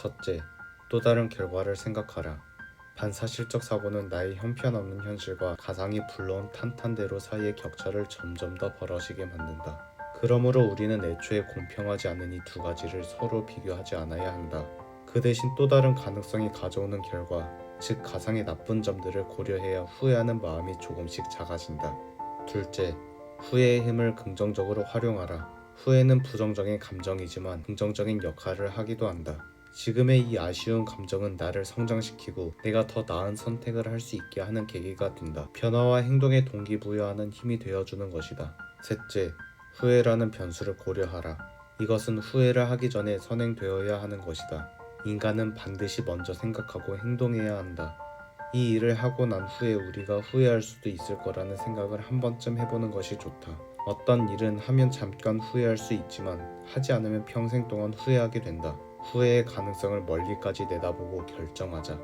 첫째, 또 다른 결과를 생각하라. 반사실적 사고는 나의 형편없는 현실과 가상이 불러온 탄탄대로 사이의 격차를 점점 더 벌어지게 만든다. 그러므로 우리는 애초에 공평하지 않은 이 두 가지를 서로 비교하지 않아야 한다. 그 대신 또 다른 가능성이 가져오는 결과, 즉 가상의 나쁜 점들을 고려해야 후회하는 마음이 조금씩 작아진다. 둘째, 후회의 힘을 긍정적으로 활용하라. 후회는 부정적인 감정이지만 긍정적인 역할을 하기도 한다. 지금의 이 아쉬운 감정은 나를 성장시키고 내가 더 나은 선택을 할 수 있게 하는 계기가 된다. 변화와 행동에 동기부여하는 힘이 되어주는 것이다. 셋째, 후회라는 변수를 고려하라. 이것은 후회를 하기 전에 선행되어야 하는 것이다. 인간은 반드시 먼저 생각하고 행동해야 한다. 이 일을 하고 난 후에 우리가 후회할 수도 있을 거라는 생각을 한 번쯤 해보는 것이 좋다. 어떤 일은 하면 잠깐 후회할 수 있지만 하지 않으면 평생 동안 후회하게 된다. 후회의 가능성을 멀리까지 내다보고 결정하자.